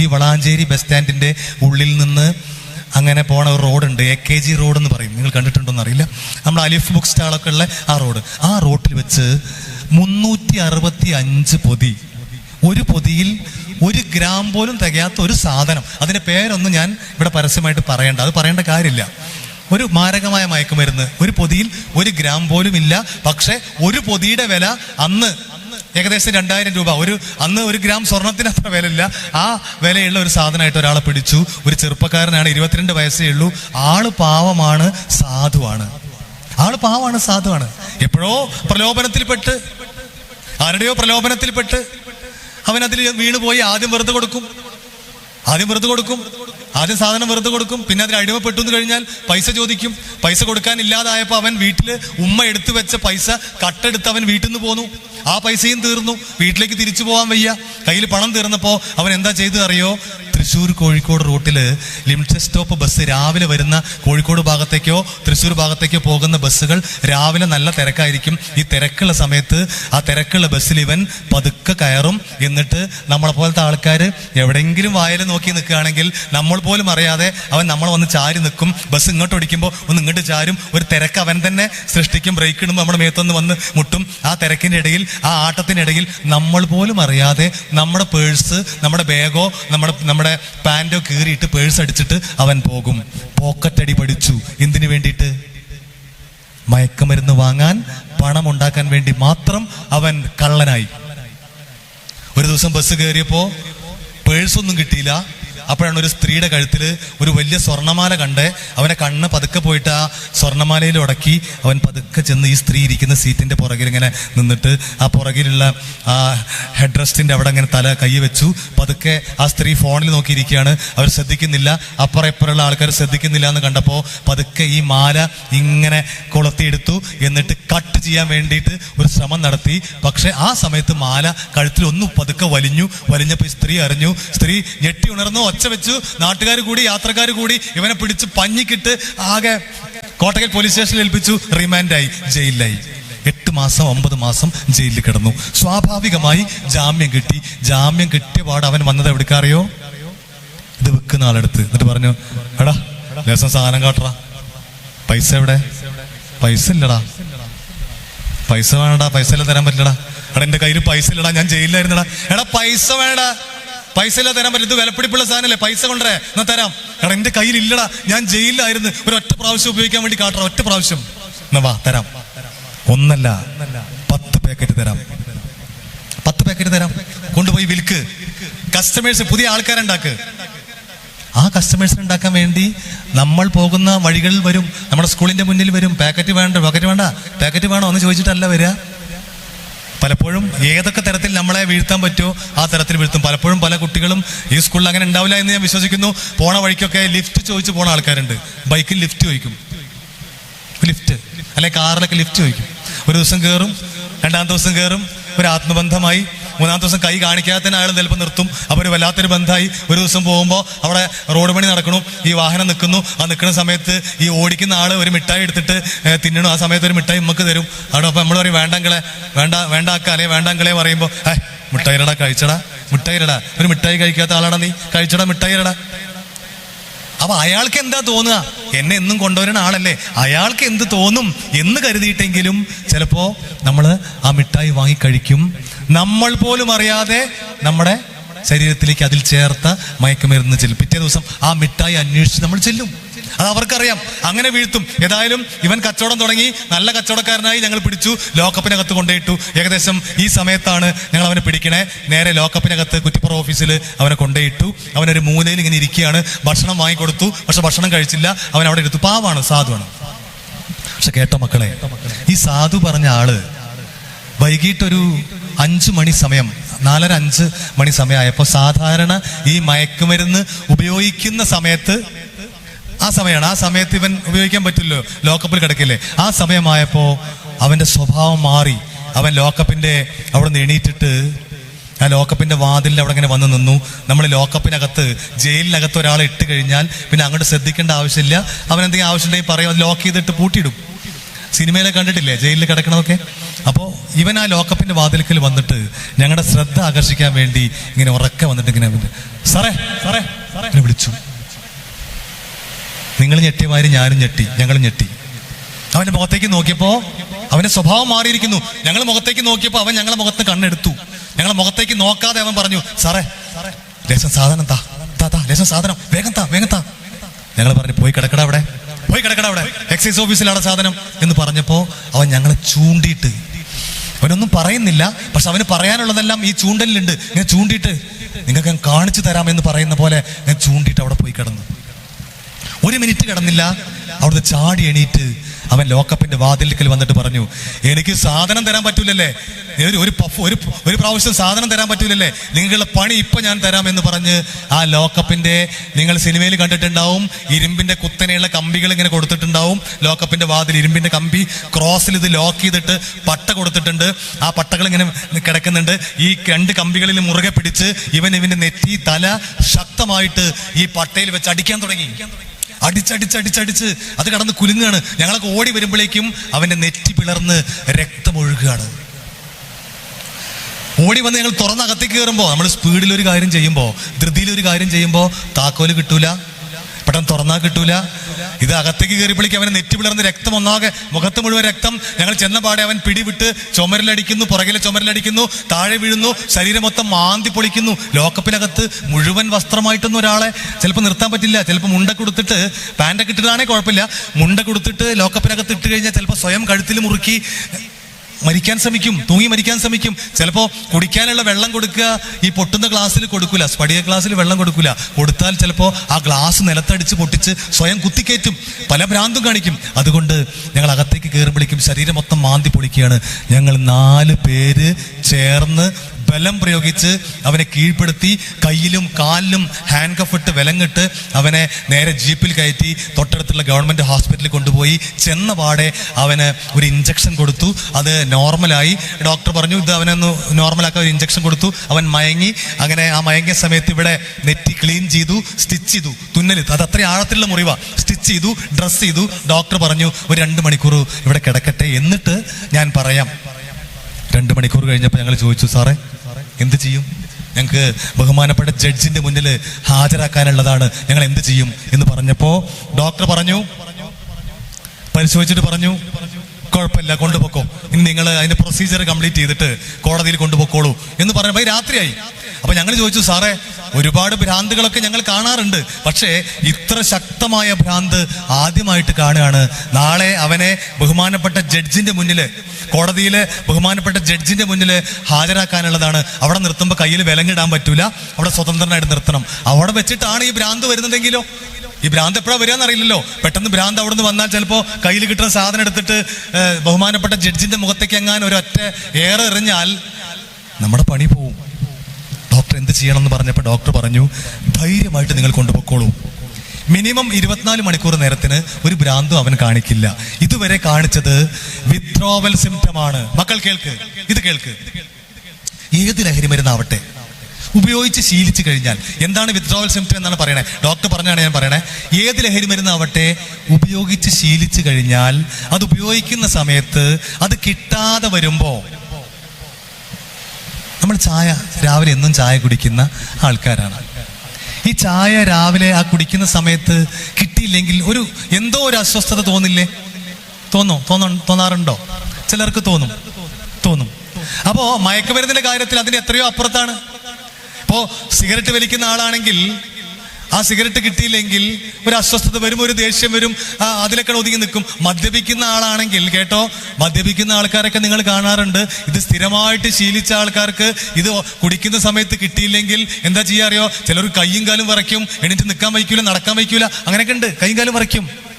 ഈ വളാഞ്ചേരി ബസ് സ്റ്റാൻഡിന്റെ ഉള്ളിൽ നിന്ന് അങ്ങനെ പോണ ഒരു റോഡുണ്ട് എ കെ ജി റോഡ് എന്ന് പറയും. നിങ്ങൾ കണ്ടിട്ടുണ്ടോന്ന് അറിയില്ല. നമ്മൾ അലിഫ് ബുക്ക് സ്റ്റാളൊക്കെ ഉള്ള ആ റോഡ്. ആ റോഡിൽ വെച്ച് മുന്നൂറ്റി അറുപത്തി അഞ്ച് പൊതി. ഒരു പൊതിയിൽ ഒരു ഗ്രാം പോലും തികയാത്ത ഒരു സാധനം. അതിന്റെ പേരൊന്നും ഞാൻ ഇവിടെ പരസ്യമായിട്ട് പറയേണ്ട. അത് പറയേണ്ട കാര്യമില്ല. ഒരു മാരകമായ മയക്കുമരുന്ന്. ഒരു പൊതിയിൽ ഒരു ഗ്രാം പോലും ഇല്ല. പക്ഷേ ഒരു പൊതിയുടെ വില അന്ന് ഏകദേശം രണ്ടായിരം രൂപ. ഒരു അന്ന് ഒരു ഗ്രാം സ്വർണത്തിന് അത്ര വിലയില്ല. ആ വിലയുള്ള ഒരു സാധനമായിട്ട് ഒരാളെ പിടിച്ചു. ഒരു ചെറുപ്പക്കാരനാണ് ഇരുപത്തിരണ്ട് വയസ്സേ ഉള്ളൂ. ആൾ പാവമാണ് സാധുവാണ്. ആൾ പാവമാണ് സാധുവാണ്. എപ്പോഴോ പ്രലോഭനത്തിൽപ്പെട്ട്. ആരുടെയോ പ്രലോഭനത്തിൽപ്പെട്ട്. അവൻ അതിൽ വീണുപോയി ആദ്യം വെറുതെ കൊടുക്കും. ആദ്യം വെറുതെ കൊടുക്കും. ആദ്യം സാധനം വെറുതെ കൊടുക്കും. പിന്നെ അതിന് അടിമപ്പെട്ടു കഴിഞ്ഞാൽ പൈസ ചോദിക്കും. പൈസ കൊടുക്കാൻ ഇല്ലാതായപ്പോ അവൻ വീട്ടിൽ ഉമ്മ എടുത്തു വെച്ച പൈസ കട്ടെടുത്ത് അവൻ വീട്ടിൽ നിന്ന് പോന്നു. ആ പൈസയും തീർന്നു. വീട്ടിലേക്ക് തിരിച്ചു പോകാൻ വയ്യ. കയ്യിൽ പണം തീർന്നപ്പോൾ അവൻ എന്താ ചെയ്തു അറിയോ? തൃശ്ശൂർ കോഴിക്കോട് റൂട്ടിൽ ലിമിറ്റഡ് സ്റ്റോപ്പ് ബസ് രാവിലെ വരുന്ന കോഴിക്കോട് ഭാഗത്തേക്കോ തൃശ്ശൂർ ഭാഗത്തേക്കോ പോകുന്ന ബസ്സുകൾ രാവിലെ നല്ല തിരക്കായിരിക്കും. ഈ തിരക്കുള്ള സമയത്ത് ആ തിരക്കുള്ള ബസ്സിൽ ഇവൻ പതുക്കെ കയറും. എന്നിട്ട് നമ്മളെ പോലത്തെ ആൾക്കാർ എവിടെയെങ്കിലും വായൽ നോക്കി നിൽക്കുകയാണെങ്കിൽ നമ്മൾ പോലും അറിയാതെ അവൻ നമ്മൾ വന്ന് ചാരി നിൽക്കും. ബസ് ഇങ്ങോട്ട് ഓടിക്കുമ്പോൾ ഒന്ന് ഇങ്ങോട്ട് ചാരും. ഒരു തിരക്ക് അവൻ തന്നെ സൃഷ്ടിക്കും. ബ്രേക്ക് ഇടുമ്പോൾ നമ്മുടെ മേത്തൊന്ന് വന്ന് മുട്ടും. ആ തിരക്കിന്റെ ഇടയിൽ ആ ആട്ടത്തിനിടയിൽ നമ്മൾ പോലും അറിയാതെ നമ്മുടെ പേഴ്സ് നമ്മുടെ ബാഗോ നമ്മുടെ നമ്മുടെ പാന്റോ കീറിയിട്ട് പേഴ്സ് അടിച്ചിട്ട് അവൻ പോകും. പോക്കറ്റടി പഠിച്ചു. എന്തിനു വേണ്ടിയിട്ട്? മയക്കുമരുന്ന് വാങ്ങാൻ പണം ഉണ്ടാക്കാൻ വേണ്ടി മാത്രം അവൻ കള്ളനായി. ഒരു ദിവസം ബസ് കയറിയപ്പോ പേഴ്സൊന്നും കിട്ടിയില്ല. അപ്പോഴാണ് ഒരു സ്ത്രീയുടെ കഴുത്തിൽ ഒരു വലിയ സ്വർണമാല കണ്ട് അവനെ കണ്ണ് പതുക്കെ പോയിട്ട് ആ സ്വർണമാലയിൽ ഉടക്കി അവൻ പതുക്കെ ചെന്ന് ഈ സ്ത്രീ ഇരിക്കുന്ന സീറ്റിന്റെ പുറകിൽ ഇങ്ങനെ നിന്നിട്ട് ആ പുറകിലുള്ള ആ ഹെഡ് റെസ്റ്റിന്റെ അവിടെ അങ്ങനെ തല കൈ വെച്ചു. പതുക്കെ ആ സ്ത്രീ ഫോണിൽ നോക്കിയിരിക്കുകയാണ്. അവർ ശ്രദ്ധിക്കുന്നില്ല. അപ്പുറം ഇപ്പുറമുള്ള ആൾക്കാർ ശ്രദ്ധിക്കുന്നില്ല എന്ന് കണ്ടപ്പോൾ പതുക്കെ ഈ മാല ഇങ്ങനെ കൊളുത്തിയെടുത്തു. എന്നിട്ട് കട്ട് ചെയ്യാൻ വേണ്ടിയിട്ട് ഒരു ശ്രമം നടത്തി. പക്ഷേ ആ സമയത്ത് മാല കഴുത്തിൽ ഒന്നും പതുക്കെ വലിഞ്ഞു. വലിഞ്ഞപ്പോൾ സ്ത്രീ അറിഞ്ഞു. സ്ത്രീ ഞെട്ടി ഉണർന്നു. ഒച്ച വെച്ചു. നാട്ടുകാർ കൂടി യാത്രക്കാർ കൂടി ഇവനെ പിടിച്ച് പഞ്ഞിക്കിട്ട് ആകെ കോട്ടക്കൽ പോലീസ് സ്റ്റേഷനിൽ ഏൽപ്പിച്ചു. റിമാൻഡായി ജയിലിലായി. എട്ട് മാസം ഒമ്പത് മാസം ജയിലിൽ കിടന്നു. സ്വാഭാവികമായി ജാമ്യം കിട്ടി. ജാമ്യം കിട്ടിയ പാട് അവൻ വന്നത് എവിടേക്കറിയോ? ഇത് വിൽക്കുന്ന ആളെടുത്ത്. എന്നിട്ട് പറഞ്ഞു എടാ ലേസം സാധനം കാട്ടറ. പൈസ എവിടെ? പൈസ ഇല്ലടാ. പൈസ വേണടാ. പൈസ എല്ലാം തരാൻ പറ്റില്ലടാ. എടാ എന്റെ കയ്യിൽ പൈസ ഇല്ലടാ. ഞാൻ ജയിലിലായിരുന്നടാ. എടാ പൈസ വേണടാ. പൈസ ഇല്ല തരാൻ പറ്റും ഇത് വിലപ്പിടിപ്പുള്ള സാധനമല്ലേ? പൈസ കൊണ്ടേ എന്നാ തരാം. എടാ എന്റെ കയ്യിൽ ഇല്ലടാ. ഞാൻ ജയിലിലായിരുന്നു. ഒരു ഒറ്റ പ്രാവശ്യം ഉപയോഗിക്കാൻ വേണ്ടി കാട്ടറ. ഒറ്റ പ്രാവശ്യം. എന്നാ വാ തരാം. ഒന്നല്ല പത്ത് പാക്കറ്റ് തരാം. പത്ത് പാക്കറ്റ് തരാം. കൊണ്ടുപോയി വിൽക്ക്. കസ്റ്റമേഴ്സ് പുതിയ ആൾക്കാരുണ്ടാക്ക് ആ കസ്റ്റമേഴ്സ് ഉണ്ടാക്കാൻ വേണ്ടി നമ്മൾ പോകുന്ന വഴികളിൽ വരും. നമ്മുടെ സ്കൂളിന്റെ മുന്നിൽ വരും. പാക്കറ്റ് വേണ്ട പാക്കറ്റ് വേണ്ട. പാക്കറ്റ് വേണോ? എന്ന് ചോദിച്ചിട്ടല്ല വരിക. പലപ്പോഴും ഏതൊക്കെ തരത്തിൽ നമ്മളെ വീഴ്ത്താൻ പറ്റുമോ ആ തരത്തിൽ വീഴ്ത്തും. പലപ്പോഴും പല കുട്ടികളും ഈ സ്കൂളിൽ അങ്ങനെ ഉണ്ടാവില്ല എന്ന് ഞാൻ വിശ്വസിക്കുന്നു. പോണ വഴിക്കൊക്കെ ലിഫ്റ്റ് ചോദിച്ചു പോണ ആൾക്കാരുണ്ട്. ബൈക്കിൽ ലിഫ്റ്റ് ചോദിക്കും. ലിഫ്റ്റ് അല്ലെ കാറിലൊക്കെ ലിഫ്റ്റ് ചോദിക്കും. ഒരു ദിവസം കയറും രണ്ടാമത്തെ ദിവസം കയറും ഒരു ആത്മബന്ധമായി മൂന്നാമത്തെ ദിവസം കൈ കാണിക്കാത്തതിന് അയാൾ ചിലപ്പോൾ നിർത്തും. അപ്പോൾ ഒരു വല്ലാത്തൊരു ബന്ധമായി ഒരു ദിവസം പോകുമ്പോൾ അവിടെ റോഡ് പണി നടക്കണം. ഈ വാഹനം നിൽക്കുന്നു. ആ നിൽക്കുന്ന സമയത്ത് ഈ ഓടിക്കുന്ന ആൾ ഒരു മിഠായി എടുത്തിട്ട് തിന്നണം. ആ സമയത്ത് ഒരു മിഠായി നമുക്ക് തരും. അവിടെ അപ്പോൾ നമ്മൾ പറയും വേണ്ടങ്കളെ വേണ്ട വേണ്ടാക്ക അല്ലെങ്കിൽ വേണ്ടങ്കളെ പറയുമ്പോൾ ഏ മിഠായിരടാ കഴിച്ചടാ മിഠായിരടാ ഒരു മിഠായി കഴിക്കാത്ത ആളാണ് നീ. കഴിച്ചടാ മിഠായിരടാ അപ്പൊ അയാൾക്ക് എന്താ തോന്നുക? എന്നെ എന്നും കൊണ്ടുവരുന്ന ആളല്ലേ. അയാൾക്ക് എന്ത് തോന്നും എന്ന് കരുതിയിട്ടെങ്കിലും ചിലപ്പോ നമ്മൾ ആ മിഠായി വാങ്ങി കഴിക്കും. നമ്മൾ പോലും അറിയാതെ നമ്മുടെ ശരീരത്തിലേക്ക് അതിൽ ചേർത്ത മയക്കുമരുന്ന് ചെല്ലും. പിറ്റേ ദിവസം ആ മിഠായി അന്വേഷിച്ച് നമ്മൾ ചെല്ലും. അത് അവർക്കറിയാം. അങ്ങനെ വീഴ്ത്തും. ഏതായാലും ഇവൻ കച്ചവടം തുടങ്ങി നല്ല കച്ചവടക്കാരനായി ഞങ്ങൾ പിടിച്ചു. ലോക്കപ്പിനകത്ത് കൊണ്ടുപോയിട്ടു. ഏകദേശം ഈ സമയത്താണ് ഞങ്ങൾ അവനെ പിടിക്കണേ. നേരെ ലോക്കപ്പിനകത്ത് കുറ്റിപ്പുറ ഓഫീസിൽ അവനെ കൊണ്ടുപോയിട്ടു. അവനൊരു മൂലയിൽ ഇങ്ങനെ ഇരിക്കുകയാണ്. ഭക്ഷണം വാങ്ങിക്കൊടുത്തു. പക്ഷെ ഭക്ഷണം കഴിച്ചില്ല. അവൻ അവിടെ എടുത്തു. പാവാണ് സാധുവാണ്. പക്ഷെ കേട്ടോ മക്കളെ ഈ സാധു പറഞ്ഞ ആൾ വൈകിട്ടൊരു അഞ്ചു മണി സമയം നാലര അഞ്ച് മണി സമയമായപ്പോൾ സാധാരണ ഈ മയക്കുമരുന്ന് ഉപയോഗിക്കുന്ന സമയത്ത് ആ സമയമാണ്. ആ സമയത്ത് ഇവൻ ഉപയോഗിക്കാൻ പറ്റില്ലോ ലോക്കപ്പിൽ കിടക്കില്ലേ. ആ സമയമായപ്പോൾ അവന്റെ സ്വഭാവം മാറി. അവൻ ലോക്കപ്പിന്റെ അവിടെ നിന്ന് എണീറ്റിട്ട് ആ ലോക്കപ്പിന്റെ വാതിലിൽ അവിടെ ഇങ്ങനെ വന്ന് നിന്നു. നമ്മൾ ലോക്കപ്പിനകത്ത് ജയിലിനകത്ത് ഒരാളെ ഇട്ട് കഴിഞ്ഞാൽ പിന്നെ അങ്ങോട്ട് ശ്രദ്ധിക്കേണ്ട ആവശ്യമില്ല. അവൻ എന്തെങ്കിലും ആവശ്യമുണ്ടെങ്കിൽ പറയും അത് ലോക്ക് ചെയ്തിട്ട് പൂട്ടിയിടും. സിനിമയിലെ കണ്ടിട്ടില്ലേ? ജയിലിൽ കിടക്കണമൊക്കെ അപ്പോൾ ഇവൻ ആ ലോക്കപ്പിന്റെ വാതിൽക്കൽ വന്നിട്ട് ഞങ്ങളുടെ ശ്രദ്ധ ആകർഷിക്കാൻ വേണ്ടി ഇങ്ങനെ ഉറക്കെ വന്നിട്ട് ഇങ്ങനെ സാറേ സാറേ സാറേ. വിളിച്ചു. നിങ്ങൾ ഞെട്ടിയമാര് ഞാനും ഞെട്ടി ഞങ്ങളും ഞെട്ടി. അവന്റെ മുഖത്തേക്ക് നോക്കിയപ്പോൾ അവന്റെ സ്വഭാവം മാറിയിരിക്കുന്നു. ഞങ്ങൾ മുഖത്തേക്ക് നോക്കിയപ്പോൾ അവൻ ഞങ്ങളുടെ മുഖത്ത് കണ്ണെടുത്തു. ഞങ്ങളെ മുഖത്തേക്ക് നോക്കാതെ അവൻ പറഞ്ഞു സാറേ ലേശം സാധനം താ താ താ സാധനം വേഗം താ വേഗം താ. ഞങ്ങൾ പറഞ്ഞു പോയി കിടക്കട അവിടെ. പോയി കിടക്കട അവിടെ. എക്സൈസ് ഓഫീസിലാണ് സാധനം എന്ന് പറഞ്ഞപ്പോൾ അവൻ ഞങ്ങളെ ചൂണ്ടിയിട്ട്. അവനൊന്നും പറയുന്നില്ല പക്ഷെ അവന് പറയാനുള്ളതെല്ലാം ഈ ചൂണ്ടലിലുണ്ട്. ഞാൻ ചൂണ്ടിയിട്ട് നിങ്ങൾക്ക് ഞാൻ കാണിച്ചു തരാമെന്ന് പറയുന്ന പോലെ ഞാൻ ചൂണ്ടിയിട്ട് അവിടെ പോയി കിടന്നു. ഒരു മിനിറ്റ് കിടന്നില്ല അവിടുത്തെ ചാടി എണീറ്റ് അവൻ ലോക്കപ്പിന്റെ വാതിലിക്കൽ വന്നിട്ട് പറഞ്ഞു എനിക്ക് സാധനം തരാൻ പറ്റൂലല്ലേ? ഒരു പഫ് ഒരു ഒരു പ്രാവശ്യം സാധനം തരാൻ പറ്റൂലല്ലേ? നിങ്ങളുടെ പണി ഇപ്പൊ ഞാൻ തരാം എന്ന് പറഞ്ഞ് ആ ലോക്കപ്പിന്റെ നിങ്ങൾ സിനിമയിൽ കണ്ടിട്ടുണ്ടാവും ഇരുമ്പിന്റെ കുത്തനെയുള്ള കമ്പികൾ ഇങ്ങനെ കൊടുത്തിട്ടുണ്ടാവും. ലോക്കപ്പിന്റെ വാതിൽ ഇരുമ്പിന്റെ കമ്പി ക്രോസിൽ ഇത് ലോക്ക് ചെയ്തിട്ട് പട്ട കൊടുത്തിട്ടുണ്ട്. ആ പട്ടകൾ ഇങ്ങനെ കിടക്കുന്നുണ്ട്. ഈ രണ്ട് കമ്പികളിൽ മുറുകെ പിടിച്ച് ഇവൻ ഇവന്റെ നെറ്റി തല ശക്തമായിട്ട് ഈ പട്ടയിൽ വെച്ച് അടിക്കാൻ തുടങ്ങി. അടിച്ചടിച്ചടിച്ചടിച്ച് അത് കടന്ന് കുലുങ്ങാണ്. ഞങ്ങളൊക്കെ ഓടി വരുമ്പോഴേക്കും അവന്റെ നെറ്റി പിളർന്ന് രക്തമൊഴുകുകയാണ് ഓടി വന്ന് ഞങ്ങൾ തുറന്ന് അകത്തേക്ക് കയറുമ്പോൾ നമ്മൾ സ്പീഡിൽ ഒരു കാര്യം ചെയ്യുമ്പോൾ ധൃതിയിലൊരു കാര്യം ചെയ്യുമ്പോൾ താക്കോൽ കിട്ടൂല. പെട്ടെന്ന് തുറന്നാൽ കിട്ടൂല. ഇത് അകത്തേക്ക് കയറിയപ്പോഴേക്കും അവനെ നെറ്റി പിളർന്ന് രക്തം ഒന്നാകെ മുഖത്ത് മുഴുവൻ രക്തം. ഞങ്ങൾ ചെന്ന പാടെ അവൻ പിടിവിട്ട് ചുമരിലടിക്കുന്നു പുറകിലെ ചുമരിലടിക്കുന്നു താഴെ വീഴുന്നു ശരീരം മൊത്തം മാന്തി പൊളിക്കുന്നു. ലോക്കപ്പിനകത്ത് മുഴുവൻ വസ്ത്രമായിട്ടൊന്നും ഒരാളെ ചിലപ്പോൾ നിർത്താൻ പറ്റില്ല. ചിലപ്പോൾ മുണ്ട കൊടുത്തിട്ട് പാന്റൊക്കെ ഇട്ടിട്ടാണെങ്കിൽ കുഴപ്പമില്ല. മുണ്ട കൊടുത്തിട്ട് ലോക്കപ്പിനകത്ത് ഇട്ട് കഴിഞ്ഞാൽ ചിലപ്പോൾ സ്വയം കഴുത്തിൽ മുറുക്കി മരിക്കാൻ ശ്രമിക്കും തൂങ്ങി മരിക്കാൻ ശ്രമിക്കും. ചിലപ്പോൾ കുടിക്കാനുള്ള വെള്ളം കൊടുക്കുക ഈ പൊട്ടുന്ന ഗ്ലാസ്സിൽ കൊടുക്കില്ല സ്പടിക ഗ്ലാസ്സിൽ വെള്ളം കൊടുക്കില്ല കൊടുത്താൽ ചിലപ്പോൾ ആ ഗ്ലാസ് നിലത്തടിച്ച് പൊട്ടിച്ച് സ്വയം കുത്തിക്കയറ്റും. പല ഭ്രാന്തും കാണിക്കും. അതുകൊണ്ട് ഞങ്ങൾ അകത്തേക്ക് കയറുമ്പോഴേക്കും ശരീരം മൊത്തം മാന്തി പൊളിക്കുകയാണ്. ഞങ്ങൾ നാല് പേര് ചേർന്ന് ബലം പ്രയോഗിച്ച് അവനെ കീഴ്പ്പെടുത്തി കയ്യിലും കാലിലും ഹാൻഡ് കഫ് ഇട്ട് വിലങ്ങിട്ട് അവനെ നേരെ ജീപ്പിൽ കയറ്റി തൊട്ടടുത്തുള്ള ഗവൺമെന്റ് ഹോസ്പിറ്റലിൽ കൊണ്ടുപോയി. ചെന്ന പാടെ അവന് ഒരു ഇഞ്ചക്ഷൻ കൊടുത്തു. അത് നോർമലായി ഡോക്ടർ പറഞ്ഞു ഇത് അവനൊന്ന് നോർമലാക്കാൻ ഒരു ഇഞ്ചക്ഷൻ കൊടുത്തു. അവൻ മയങ്ങി. അങ്ങനെ ആ മയങ്ങിയ സമയത്ത് ഇവിടെ നെറ്റി ക്ലീൻ ചെയ്തു സ്റ്റിച്ച് ചെയ്തു തുന്നൽ അത് അത്ര ആഴത്തിലുള്ള മുറിവാ. സ്റ്റിച്ച് ചെയ്തു ഡ്രസ്സ് ചെയ്തു. ഡോക്ടർ പറഞ്ഞു ഒരു രണ്ട് മണിക്കൂർ ഇവിടെ കിടക്കട്ടെ. എന്നിട്ട് ഞാൻ പറയാം. രണ്ട് മണിക്കൂർ കഴിഞ്ഞപ്പോൾ ഞങ്ങൾ ചോദിച്ചു സാറേ എന്ത് ചെയ്യും? ഞങ്ങൾക്ക് ബഹുമാനപ്പെട്ട ജഡ്ജിന്റെ മുന്നിൽ ഹാജരാക്കാനുള്ളതാണ് ഞങ്ങൾ എന്ത് ചെയ്യും എന്ന് പറഞ്ഞപ്പോ ഡോക്ടർ പറഞ്ഞു പരിശോധിച്ചിട്ട് പറഞ്ഞു കുഴപ്പമില്ല കൊണ്ടുപോക്കോ. ഇനി നിങ്ങൾ അതിന്റെ പ്രൊസീജിയർ കംപ്ലീറ്റ് ചെയ്തിട്ട് കോടതിയിൽ കൊണ്ടുപോക്കോളൂ എന്ന് പറഞ്ഞപ്പോൾ രാത്രിയായി. അപ്പൊ ഞങ്ങൾ ചോദിച്ചു സാറേ ഒരുപാട് ഭ്രാന്തുകളൊക്കെ ഞങ്ങൾ കാണാറുണ്ട്. പക്ഷേ ഇത്ര ശക്തമായ ഭ്രാന്ത് ആദ്യമായിട്ട് കാണുകയാണ്. നാളെ അവനെ ബഹുമാനപ്പെട്ട ജഡ്ജിന്റെ മുന്നിൽ കോടതിയിലെ ബഹുമാനപ്പെട്ട ജഡ്ജിന്റെ മുന്നിൽ ഹാജരാക്കാനുള്ളതാണ്. അവിടെ നിർത്തുമ്പോൾ കയ്യിൽ വിലങ്ങിടാൻ പറ്റൂല. അവിടെ സ്വതന്ത്രനായിട്ട് നിർത്തണം. അവിടെ വെച്ചിട്ടാണ് ഈ ഭ്രാന്ത് വരുന്നതെങ്കിലോ? ഈ ഭ്രാന്ത് എപ്പോഴാ വരിക എന്നറിയില്ലല്ലോ പെട്ടെന്ന് ഭ്രാന്ത് അവിടെ നിന്ന് വന്നാൽ ചിലപ്പോൾ കയ്യിൽ കിട്ടുന്ന സാധനം എടുത്തിട്ട് ബഹുമാനപ്പെട്ട ജഡ്ജിന്റെ മുഖത്തേക്ക് എങ്ങാൻ ഒരൊറ്റ ഏറെ എറിഞ്ഞാൽ നമ്മുടെ പണി പോവും. ഡോക്ടർ എന്ത് ചെയ്യണം എന്ന് പറഞ്ഞപ്പോൾ ഡോക്ടർ പറഞ്ഞു ധൈര്യമായിട്ട് നിങ്ങൾ കൊണ്ടുപോയിക്കോളൂ. മിനിമം ഇരുപത്തിനാല് മണിക്കൂർ നേരത്തിന് ഒരു ഭ്രാന്തും അവൻ കാണിക്കില്ല. ഇതുവരെ കാണിച്ചത് വിത്രോവൽ സിംറ്റമാണ് മക്കൾ കേൾക്ക് ഇത് കേൾക്ക്. ഏത് ലഹരി മരുന്നാവട്ടെ? ഉപയോഗിച്ച് ശീലിച്ചു കഴിഞ്ഞാൽ എന്താണ് വിത്ഡ്രോവൽ സിംറ്റം എന്നാണ് പറയണേ? ഡോക്ടർ പറഞ്ഞാണ് ഞാൻ പറയണേ. ഏത് ലഹരി മരുന്നാവട്ടെ ഉപയോഗിച്ച് ശീലിച്ചു കഴിഞ്ഞാൽ അത് ഉപയോഗിക്കുന്ന സമയത്ത് അത് കിട്ടാതെ വരുമ്പോൾ നമ്മൾ ചായ രാവിലെ എന്നും ചായ കുടിക്കുന്ന ആൾക്കാരാണ്. ഈ ചായ രാവിലെ ആ കുടിക്കുന്ന സമയത്ത് കിട്ടിയില്ലെങ്കിൽ ഒരു എന്തോ ഒരു അസ്വസ്ഥത തോന്നില്ലേ? തോന്നോ? തോന്നോ? തോന്നാറുണ്ടോ? ചിലർക്ക് തോന്നും. തോന്നും. അപ്പോ മയക്കുമരുന്നിന്റെ കാര്യത്തിൽ അതിന് എത്രയോ അപ്പുറത്താണ്. ഇപ്പോ സിഗരറ്റ് വലിക്കുന്ന ആളാണെങ്കിൽ ആ സിഗരറ്റ് കിട്ടിയില്ലെങ്കിൽ ഒരു അസ്വസ്ഥത വരും ഒരു ദേഷ്യം വരും അതിലൊക്കെ ഒതുങ്ങി നിൽക്കും. മദ്യപിക്കുന്ന ആളാണെങ്കിൽ കേട്ടോ മദ്യപിക്കുന്ന ആൾക്കാരൊക്കെ നിങ്ങൾ കാണാറുണ്ട്. ഇത് സ്ഥിരമായിട്ട് ശീലിച്ച ആൾക്കാർക്ക് ഇത് കുടിക്കുന്ന സമയത്ത് കിട്ടിയില്ലെങ്കിൽ എന്താ ചെയ്യാറിയോ ചിലർ കയ്യും കാലും വറയ്ക്കും എണീറ്റ് നിൽക്കാൻ വയ്ക്കൂല നടക്കാൻ വയ്ക്കൂല. അങ്ങനെയൊക്കെ ഉണ്ട്. കയ്യും കാലും വിറയ്ക്കും